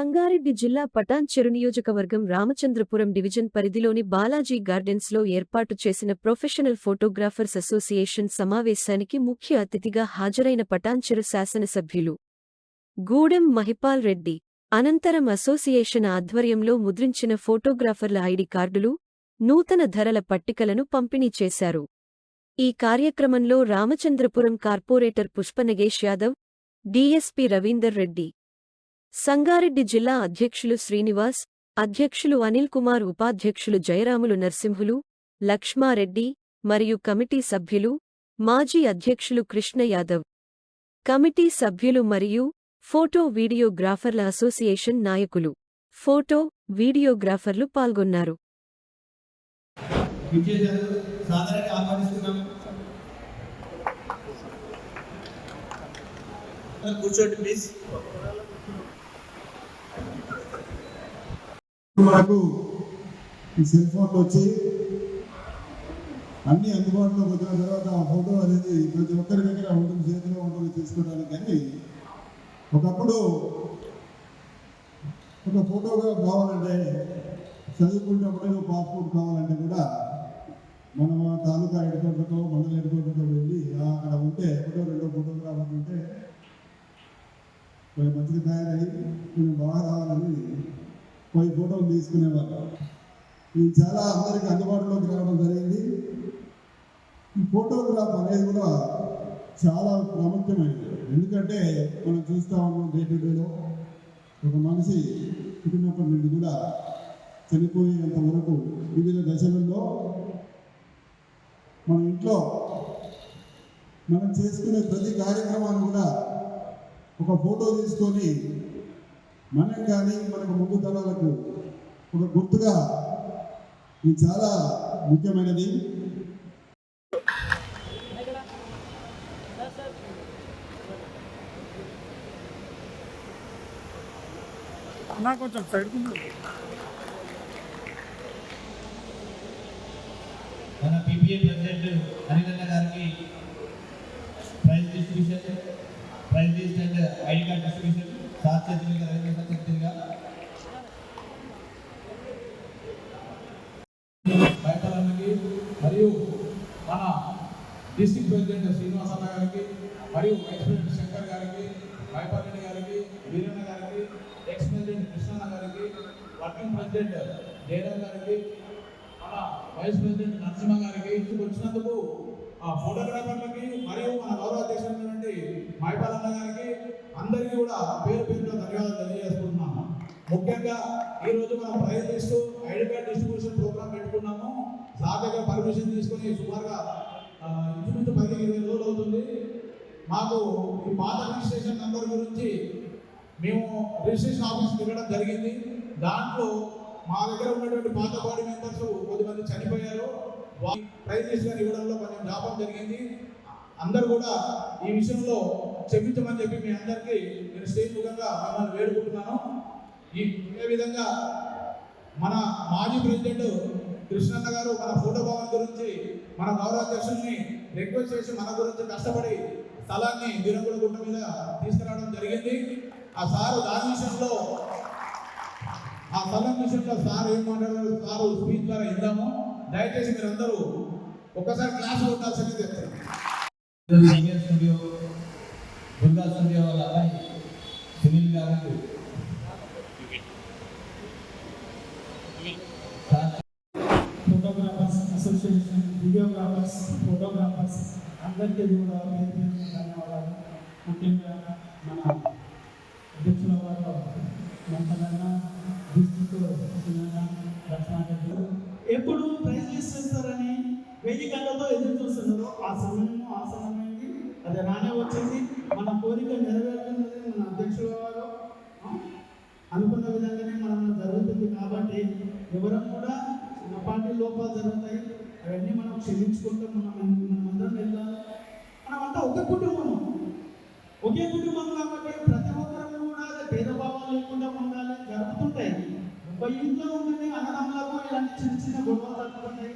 సంగారెడ్డి జిల్లా పటాన్చెరు నియోజకవర్గం రామచంద్రపురం డివిజన్ పరిధిలోని బాలాజీ గార్డెన్స్లో ఏర్పాటు చేసిన ప్రొఫెషనల్ ఫోటోగ్రాఫర్స్ అసోసియేషన్ సమావేశానికి ముఖ్య అతిథిగా హాజరైన పటాన్చెరు శాసనసభ్యులు గూడెం మహిపాల్ రెడ్డి. అనంతరం అసోసియేషన్ ఆధ్వర్యంలో ముద్రించిన ఫోటోగ్రాఫర్ల ఐడి కార్డులు నూతన ధరల పట్టికలను పంపిణీ చేశారు. ఈ కార్యక్రమంలో రామచంద్రపురం కార్పొరేటర్ పుష్పనగేష్ యాదవ్ డీఎస్పీ రవీందర్ రెడ్డి సంగారెడ్డి జిల్లా అధ్యక్షులు శ్రీనివాస్ అధ్యక్షులు అనిల్ కుమార్ ఉపాధ్యక్షులు జయరాములు నర్సింహులు లక్ష్మారెడ్డి మరియు కమిటీ సభ్యులు మాజీ అధ్యక్షులు కృష్ణ యాదవ్. కమిటీ సభ్యులు మరియు ఫోటో వీడియోగ్రాఫర్ల అసోసియేషన్ నాయకులు. ఫోటో వీడియోగ్రాఫర్లు పాల్గొన్నారు. కూర్చోండి ప్లీజ్ మనకు ఈ సెల్ ఫోన్లు వచ్చి అన్ని అందుబాటులోకి వచ్చిన తర్వాత ఆ ఫోటో అనేది ప్రతి ఒక్కరి దగ్గర ఉంటుంది చేతిలో ఉంటుంది తీసుకోవడానికి కానీ ఒకప్పుడు ఒక ఫోటోగా కావాలంటే చదువుకునేటప్పుడు పాస్పోర్ట్ కావాలంటే కూడా మనం ఆ తాలూకా హెడ్కోటర్తో మండల హెడ్కోటర్తో వెళ్ళి అక్కడ ఉంటే ఒకటో రెండో ఫోటోగ్రాఫర్ ఉంటే కొంచెం మంచిగా తయారయ్యి కొంచెం బాగా రావాలని పోయి ఫోటోలు తీసుకునేవారు. ఇది చాలా అందరికి అందుబాటులోకి రావడం జరిగింది. ఈ ఫోటోగ్రాఫ్ అనేది కూడా చాలా ప్రాముఖ్యమైనది. ఎందుకంటే మనం చూస్తూ ఉన్నాం డే టు డేలో ఒక మనిషి పుట్టినప్పటి నుండి కూడా చనిపోయేంత వరకు వివిధ దశలలో మన ఇంట్లో మనం చేసుకునే ప్రతి కార్యక్రమాన్ని కూడా ఒక ఫోటో తీసుకొని మనం కానీ మనకు ముందు తరాలకు ఒక గుర్తుగా ఇది చాలా ముఖ్యమైనది. నా కొంచెం సైడ్ మన పీపీఏ ప్రెసిడెంట్ హరికన్న గారికి prize distribution prize list and ID card distribution sir చేతులుగా Ravindra sir చేతులుగా బయటలన్నకి మరియు మన డిస్ట్రిక్ట్ ప్రెసిడెంట్ శ్రీనివాస్ అన్న గారికి మరియు వైస్ ప్రెసిడెంట్ శంకర్ గారికి మైపాల్ గారికి వీరన్న గారికి ఎక్స్ ప్రెసిడెంట్ కృష్ణన్న గారికి వర్కింగ్ ప్రెసిడెంట్ జయరామ్ గారికి మన వైస్ ప్రెసిడెంట్ నరసింహ గారికి ఇక్కడికి వచ్చినందుకు ఆ ఫోటోగ్రాఫర్లకి మరియు మన గౌరవ అధ్యక్షులైనటువంటి మైపాల్ గారికి అందరికీ కూడా పేరు పేరుతో ధన్యవాదాలు తెలియజేసుకుంటున్నాను ముఖ్యంగా ఈ రోజు మనం ప్రయత్నిస్తూ ఐడి కార్డ్ డిస్ట్రిబ్యూషన్ ప్రోగ్రామ్ పెట్టుకున్నాము. సార్ దగ్గర పర్మిషన్ తీసుకొని సుమారుగా ఇంచుమించు పదిహేను ఇరవై రోజులు అవుతుంది. మాకు ఈ పాత రిజిస్ట్రేషన్ నెంబర్ గురించి మేము రిజిస్ట్రేషన్ ఆఫీస్ తిరగడం జరిగింది. దాంట్లో మా దగ్గర ఉన్నటువంటి పాత బాడీ మెంబర్స్ కొద్దిమంది చనిపోయారు. వారి ప్రైజ్ ఇవ్వడంలో కొంచెం జాపం జరిగింది. అందరూ కూడా ఈ విషయంలో క్షమించమని చెప్పి మీ అందరికీ నేను స్టేజ్ ముఖంగా మిమ్మల్ని వేడుకుంటున్నాను. ఈ ఇదే విధంగా మన మాజీ ప్రెసిడెంట్ కృష్ణన్న గారు మన ఫోటో భవన్ గురించి మన గౌరవ అధ్యక్షుల్ని రిక్వెస్ట్ చేసి మన గురించి కష్టపడి స్థలాన్ని వీరంగుల గుట్ట మీద తీసుకురావడం జరిగింది. ఆ సారు దాని విషయంలో ఆ స్థలం విషయంలో సార్ ఏం మాట్లాడారు సారు స్పీచ్ ద్వారా ఇద్దాము దయచేసి మీరందరూ ఒక్కసారి క్లాస్ ఉండాల్సింది చెప్తారు సీనియర్ స్టూడియో దుర్గా స్టూడియో వాళ్ళ అబ్బాయి సునీల్ గారు sir photographers association videographers photographers అందరికీ కూడా పేరు పేరు ధన్యవాదాలు. ముఖ్యంగా మన అధ్యక్షుల వారు మంతలన్న డిస్ట్రిక్ట్ ఎప్పుడు ప్రైజ్ లిస్ట్ ఇస్తారని వెయ్యి గంటలతో ఎదురు చూస్తున్నారు. ఆ సమయం ఆసనమైంది అది రానే వచ్చింది. మన కోరిక నెరవేరుతున్నది మన అధ్యక్షుల వారు అనుకున్న విధంగానే మనం జరుగుతుంది కాబట్టి ఎవరం కూడా చిన్న పార్టీ లోపాలు జరుగుతాయి. అవన్నీ మనం క్షమించుకుంటూ మనం మనమందరం ఎలా వెళ్ళాలి ఒక ఒకే కుటుంబం ఒకే కుటుంబం కాబట్టి ప్రతి ఒక్కరం కూడా భేదభావం లేకుండా ఉండాలి జరుగుతుంటాయి ఒక ఇంట్లో ఉండే అన్నదమ్ములకు ఇలాంటి చిన్న చిన్న గొడవలు జరుగుతుంటాయి.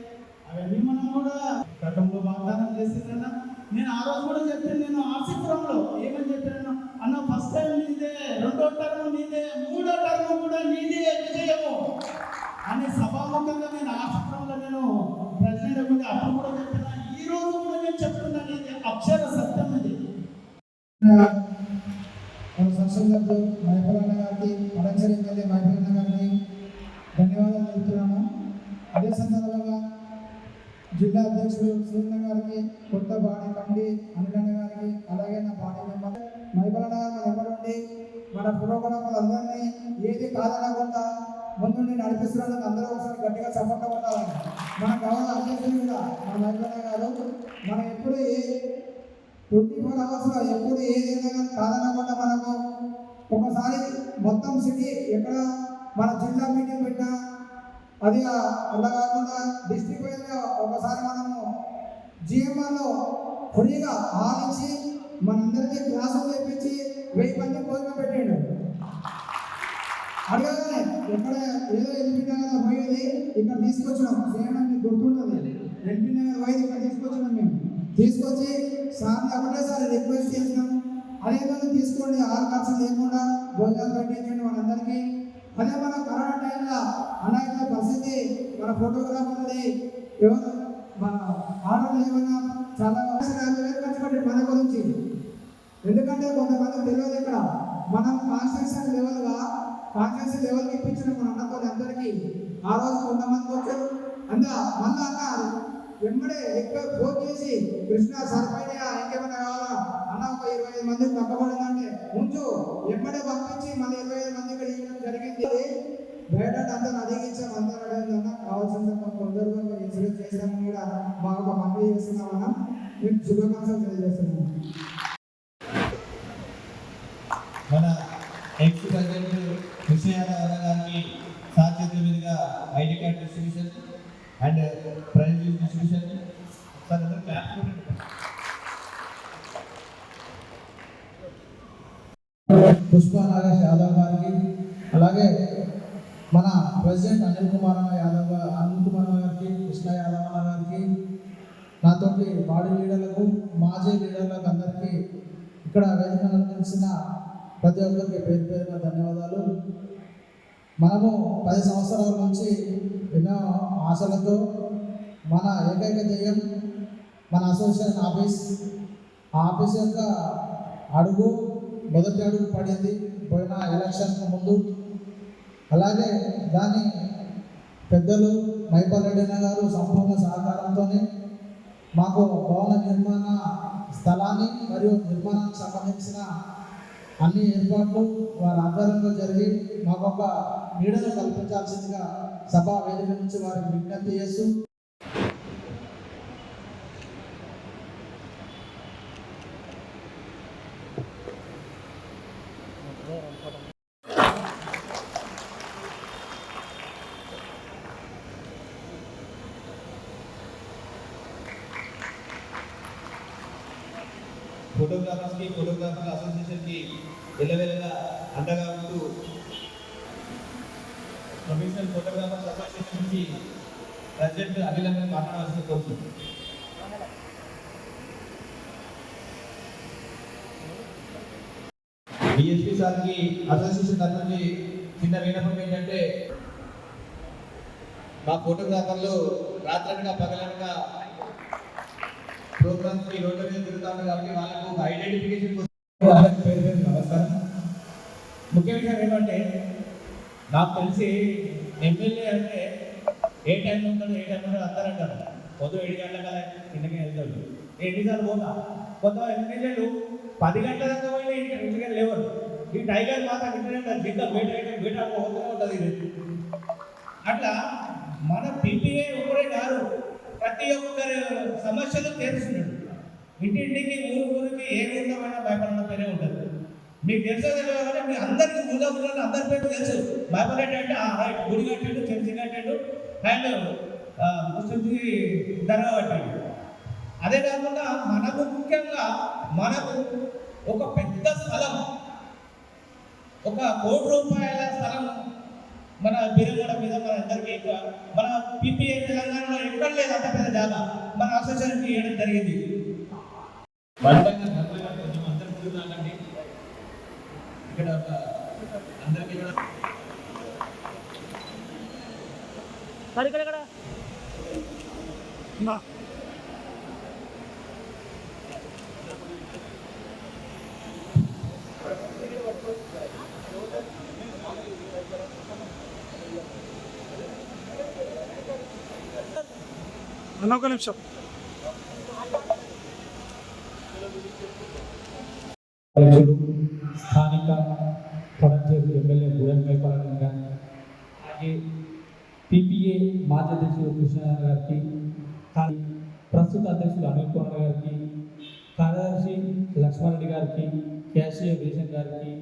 అవన్నీ మనం కూడా గతంలో వాగ్దానం చేసిందన్న నేను ఆ రోజు కూడా చెప్పాను నేను ఆశీపురంలో ఏమని చెప్పాను అన్న ఫస్ట్ టైం నీదే రెండో టర్మ్ నీదే మూడో టర్మ్ సంస్థలకు మైపలన్న గారికి పడంచరి ఎమ్మెల్యే మైపలన్న గారికి ధన్యవాదాలు తెలుపుతున్నాము. అదే సందర్భంగా జిల్లా అధ్యక్షుడు సూర్య గారికి కొత్త బాడీ కమిటీ అనిలన్న గారికి అలాగే నా బాడీ మెంబర్ మైపలన్న గారు మన మన పురోగమనాలు అందరినీ ఏది కాదనకుండా ముందుండి నడిపిస్తున్నందుకు అందరూ ఒకసారి గట్టిగా సపోర్ట్ ఉండాలని మన గవర్నర్ అధ్యక్షుడు కూడా మన మైపలన్న గారు మనం ఎప్పుడు ఏ ట్వంటీ ఫోర్ అవర్స్లో ఎప్పుడు ఏదైనా కానీ కాదనకుండా మనకు ఒకసారి మొత్తం సిటీ ఎక్కడ మన జిల్లా మీటింగ్ పెట్టినా అది అలా కాకుండా డిస్ట్రిక్ట్ వైజ్గా ఒకసారి మనము జిఎంఆర్లో ఫ్రీగా ఆడించి మనందరికీ క్లాసులు తెప్పించి వెయ్యి మంది భోజనం పెట్టాడు. అడగగానే ఎక్కడ ఏదో ఎల్బీ నగర్ పోయేది ఇక్కడ తీసుకొచ్చినాం. సేమ్ మీకు గుర్తుంటుంది. ఎల్బీ నగర్ పోయేది ఇక్కడ తీసుకొచ్చినాం మేము. తీసుకొచ్చి సార్ని ఒకటేసారి రిక్వెస్ట్ చేసినాం. అదే విధంగా తీసుకోండి ఆరు ఖర్చు లేకుండా భోజనాలు పెట్టించండి మనందరికీ. అదే మన కరోనా టైంలో అనాయకుల పరిస్థితి మన ఫోటోగ్రాఫర్ది ఎవరు? మన ఆర్డర్లు ఏమైనా చాలా అవసరం యాభై వేలు ఖర్చు పెట్టండి మన గురించి. ఎందుకంటే కొంతమంది తెలియదు ఇక్కడ మనం కాన్స్ట్రక్షన్ లెవెల్గా కాన్స్ట్రక్షన్ లెవెల్కి ఇప్పించిన మన అన్నతో అందరికీ ఆ రోజు కొంతమంది వచ్చారు. అందా మళ్ళీ అన్నారు వెంబడే ఎక్కువ ఫోన్ చేసి కృష్ణ సరిపోయినా ఇంకేమైనా కావాలా? అన్న ఒక ఇరవై ఐదు మంది తగ్గబడిందంటే ఉంచు వెంబడే పంపించి మళ్ళీ ఇరవై ఐదు మంది ఇక్కడ ఇవ్వడం జరిగింది. బయట అందరూ అడిగించాం అందరూ అడిగిందన్న కావాల్సిన తొందరగా ఇన్సూరెన్స్ చేసామని కూడా మా ఒక మనవి చేస్తున్నామన్నా మేము శుభాకాంక్షలు తెలియజేస్తున్నాము మన ఎక్స్ ప్రెసిడెంట్ విషయాల గారికి సాధ్యత మీదుగా ID card distribution and prize distribution. Sir అందరూ క్లాప్. కొట్టండి. యాదవ్ గారికి అలాగే మన ప్రెసిడెంట్ అనిల్ కుమార్ యాదవ్ అనిల్ కుమార్ గారికి కృష్ణ యాదవ్ అన్న గారికి నాతోటి బాడీ లీడర్లకు మాజీ లీడర్లకు అందరికీ ఇక్కడ వేదిక నడిపించిన ప్రతి ఒక్కరికి పేరు పేరున ధన్యవాదాలు మనము పది సంవత్సరాల నుంచి ఎన్నో ఆశలతో మన ఏకైక ధ్యేయం మన అసోసియేషన్ ఆఫీస్ ఆ ఆఫీస్ యొక్క అడుగు మొదటి అడుగు పడింది పోయిన ఎలక్షన్కు ముందు. అలాగే దాన్ని పెద్దలు మైపరెడ్డి గారు సంపూర్ణ సహకారంతోనే మాకు భవన నిర్మాణ స్థలాన్ని మరియు నిర్మాణానికి సంబంధించిన అన్ని ఏర్పాట్లు వారి ఆధ్వర్యంలో జరిగి మాకు ఒక నీడను కల్పించాల్సిందిగా సభా వేదిక నుంచి వారికి విజ్ఞప్తి చేస్తూ ఫోటోగ్రాఫర్స్కి ఫోటోగ్రాఫర్ అసోసియేషన్కి అండగా ఉంటూ ప్రొఫెషనల్ ఫోటోగ్రాఫర్స్ అసోసియేషన్ నుంచి ప్రెసిడెంట్ అఖిలంగా మాట్లాడవలసిన కోరుతుంది బిఎస్పీ సార్కి అసోసియేషన్ తరఫు నుంచి చిన్న విన్నపం ఏంటంటే మా ఫోటోగ్రాఫర్లు రాత్రనగా పగలనగా ప్రోగ్రామ్స్ ఈ రోడ్ల మీద తిరుగుతా కాబట్టి వాళ్ళకు ఒక ఐడెంటిఫికేషన్ అందరికీ పేరు పేరు నమస్కారం ముఖ్య విషయం ఏంటంటే నాకు తెలిసి ఎమ్మెల్యే అంటే ఏ టైంలో ఉంటాడు ఏ టైంలో అందరూ అంటారు పొద్దు ఏడు గంటల కల్లా ఇంటికి వెళ్తాడు ఎన్నిసార్లు పోతా కొంత ఎమ్మెల్యేలు పది గంటల దాకా పోయినా ఇంటి ఇంటికి లేవరు ఈ టైగర్ మాత్రం ఇంటనే ఉంటారు బయట బయట పోతూనే ఉంటుంది ఇది అట్లా మన పిపిఏ ప్రతి ఒక్కరి సమస్యలు తీరుస్తున్నాడు ఇంటింటికి ఊరు ఊరికి ఏ ఊరిలోమైనా భయపడిన పేరే ఉంటుంది మీకు తెలుసో కాబట్టి మీ అందరికి ఊళ్ళో ఊళ్ళో అందరి పేరు తెలుసు. భయపడేట ఆ గుడి కట్టాడు చర్చి కట్టాడు అండ్ ముస్లింకి దర్గా కట్టాడు. అదే కాకుండా మనకు ముఖ్యంగా మనకు ఒక పెద్ద స్థలం ఒక కోటి రూపాయల స్థలం మన బీరగూడ మీద మన అందరికీ ఎక్కువ. మన పీపీఏ తెలంగాణలో ఎక్కడ లేదు అంత పెద్ద జాగా మన అసోసియేషన్కి ఇవ్వడం జరిగింది బలమైన బలమైన కొంచెం అందరు ముందుకు రాకండి ఇక్కడ ఒక అందరికీ కూడా అన్న ఒక నిమిషం అధ్యక్షుడు స్థానిక కొడంచేరు ఎమ్మెల్యే గురం మైపాలన్ గారు అలాగే పిపిఏ మాజీ అధ్యక్షుడు కృష్ణనారాయణ గారికి కా- ప్రస్తుత అధ్యక్షుడు అనిల్ కుమార్ గారికి కార్యదర్శి లక్ష్మారెడ్డి గారికి క్యాషియర్ రేషన్ గారికి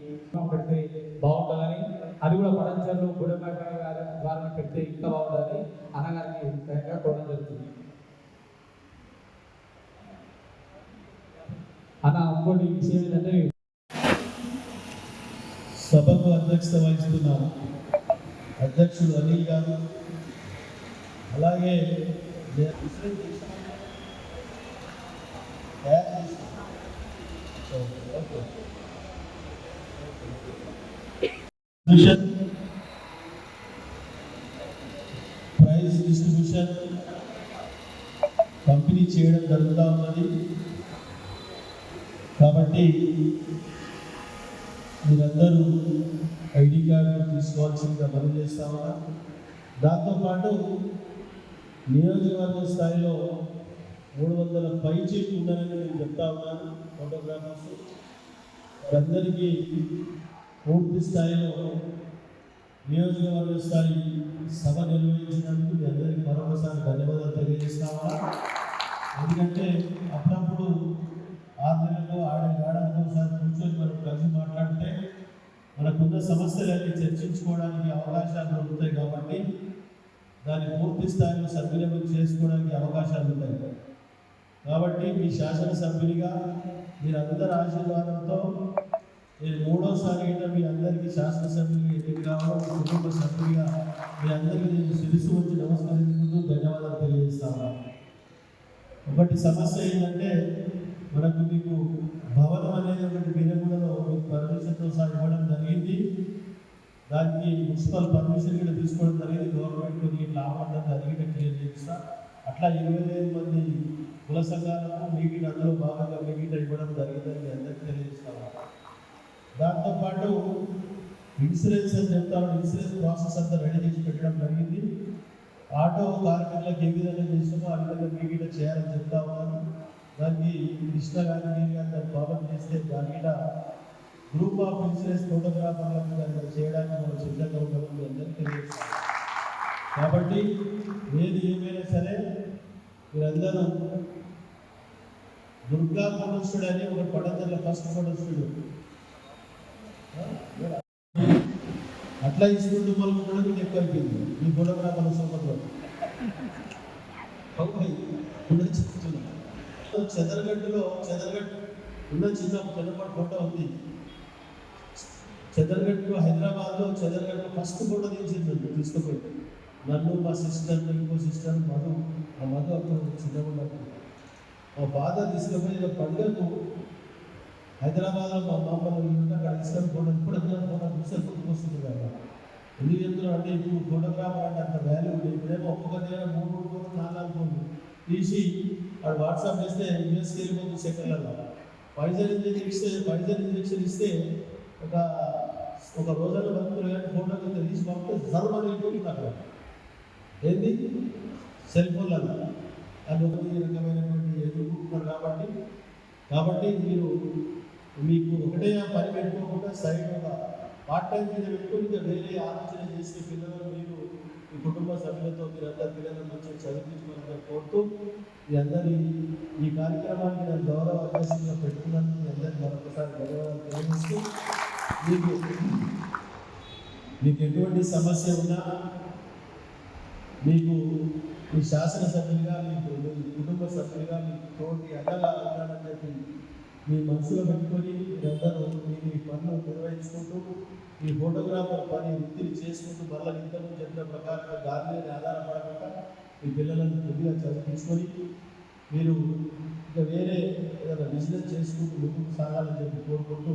పెడితే బాగుంటుందని అది కూడా పడంచర్లు గురం మైపాలన్ గారి వారిని పెడితే ఇంకా బాగుంటుందని అన్నగారికి స్వయంగా కోరడం జరుగుతుంది అన్న ఇంకోటి విషయం ఏంటంటే సభకు అధ్యక్షత వహిస్తున్న అధ్యక్షుడు అనిల్ గారు అలాగే ప్రైజ్ డిస్ట్రిబ్యూషన్ పంపిణీ చేయడం జరుగుతూ ఉన్నది. కాబట్టి మీరందరూ ఐడి కార్డు తీసుకోవాల్సిందిగా మనం చేస్తా ఉన్నా దాంతోపాటు నియోజకవర్గ స్థాయిలో మూడు వందల పైచీలు ఉండాలని నేను చెప్తా ఉన్నాను ఫోటోగ్రాఫర్స్. వారందరికీ పూర్తి స్థాయిలో నియోజకవర్గ స్థాయి సభ నిర్వహించినందుకు మీ అందరికీ మరొకసారి ధన్యవాదాలు తెలియజేస్తామా? ఎందుకంటే అప్పుడప్పుడు ఆధ్వర్యంలో నెలలకు ఆడ ఏడాదికి ఒకసారి కూర్చొని మనం కలిసి మాట్లాడితే మనకున్న సమస్యలన్నీ చర్చించుకోవడానికి అవకాశాలు దొరుకుతాయి కాబట్టి దాన్ని పూర్తి స్థాయిలో సద్వినియోగం చేసుకోవడానికి అవకాశాలు ఉంటాయి. కాబట్టి మీ శాసనసభ్యునిగా మీరందరి ఆశీర్వాదంతో నేను మూడోసారి అయినా మీ అందరికీ శాసనసభ్యులుగా ఎన్నిక కావడం కుటుంబ సభ్యుడిగా మీ అందరికీ నేను శిరస్సు వచ్చి నమస్కరించుకుంటూ ధన్యవాదాలు తెలియజేస్తాను. ఒకటి సమస్య ఏంటంటే మనకు మీకు భవనం అనేది ఒకటి బీరగూడలో మీకు పర్మిషన్తో సహా ఇవ్వడం జరిగింది. దానికి మున్సిపల్ పర్మిషన్ కూడా తీసుకోవడం జరిగింది. గవర్నమెంట్ కొన్ని లాభం జరిగిన క్లియర్ చేస్తా అట్లా ఇరవై ఐదు మంది కుల సంఘాలకు మీటింగ్ అందులో భాగంగా మీటింగ్ ఇవ్వడం జరిగిందని అందరికీ తెలియజేస్తాను దాంతోపాటు ఇన్సూరెన్స్ అని చెప్తాను ఇన్సూరెన్స్ ప్రాసెస్ అంతా రెడీ చేసి పెట్టడం జరిగింది. ఆటో కార్మికులకు ఏ విధంగా చేస్తామో ఆ విధంగా మీగిట చేయాలని చెప్తా ఉన్నాను. దానికి కృష్ణ గారి నేను గారు దాన్ని చేస్తే దాని మీద గ్రూప్ ఆఫ్ ఇన్సూరెన్స్ ఫోటోగ్రాఫర్లకు దాన్ని చేయడానికి మనం సిద్ధంగా ఉన్నామని అందరికీ తెలియజేస్తాను. కాబట్టి ఏది ఏమైనా సరే మీరందరూ దుర్గా ఫోటో అని ఒక పడతల ఫస్ట్ ఫోటో అట్లా ఇస్తుంది మళ్ళీ కూడా మీకు ఎక్కువ అయిపోయింది మీ ఫోటోగ్రాఫర్ సోపంలో చెప్తున్నా చెదరగడ్డలో చెదరగడ్డ ఉన్న చిన్న చిన్నపాటి ఫోటో ఉంది. చెదరగడ్డలో హైదరాబాద్లో చెదరగడ్డ ఫస్ట్ ఫోటో తీసింది తీసుకుపోయి. నన్ను మా సిస్టర్ ఇంకో సిస్టర్ మధు ఆ మధు అప్పుడు చిన్నప్పుడు మా బాధ తీసుకుపోయి పండుగకు హైదరాబాద్లో మా మామూలు ఉంటే అక్కడ తీసుకొని ఫోటో ఇప్పుడు ఫోటో చూస్తే గుర్తుకొస్తుంది కదా. ఎందుకు చెప్తున్నా అంటే ఇప్పుడు ఫోటోగ్రాఫర్ అంటే అంత వాల్యూ ఉంది ఇప్పుడేమో ఒక్కొక్క దగ్గర మూడు మూడు ఫోటో నాలుగు నాలుగు తీసి వాడు వాట్సాప్ చేస్తే యూఎస్కి వెళ్ళిపోతుంది సెకండ్లలో. పైజర్ ఇంజెక్షన్ ఇస్తే పైజర్ ఇంజెక్షన్ ఇస్తే ఒక ఒక రోజుల్లో బతుకులు కానీ ఫోటో కింద తీసి పంపితే జర్మ వెళ్ళిపోతుంది అక్కడ. ఏంది? సెల్ ఫోన్లలో. అది ఒక రకమైనటువంటి ఎదుర్కొంటున్నారు కాబట్టి కాబట్టి మీరు మీకు ఒకటే పని పెట్టుకోకుండా సైడ్ ఒక పార్ట్ టైం మీద పెట్టుకుని ఇంకా వేరే ఆలోచన చేసే పిల్లలు కుటుంబ సభ్యులతో మీరందరూ పిల్లలను మంచిగా చదివించుకోవాలని కోరుతూ మీ అందరి ఈ కార్యక్రమాన్ని నేను గౌరవ అధ్యక్షులుగా పెట్టుకున్నాను మీ అందరికీ మరొకసారి ధన్యవాదాలు తెలియజేస్తూ మీకు మీకు ఎటువంటి సమస్య ఉన్నా మీకు మీ శాసనసభ్యులుగా మీకు మీ కుటుంబ సభ్యులుగా మీకు తోటి అండగా ఉంటానని చెప్పి మీ మనసులో పెట్టుకొని మీరందరూ మీ మీ పనులు నిర్వహించుకుంటూ ఈ ఫోటోగ్రాఫర్ పని వృత్తిని చేసుకుంటూ మళ్ళీ ఇంతకు చెప్పిన ప్రకారంగా దాని మీద ఆధారపడకుండా మీ పిల్లలను కొద్దిగా చదివించుకొని మీరు ఇంకా వేరే ఏదైనా బిజినెస్ చేసుకుంటూ ముందుకు సాగాలని చెప్పి కోరుకుంటూ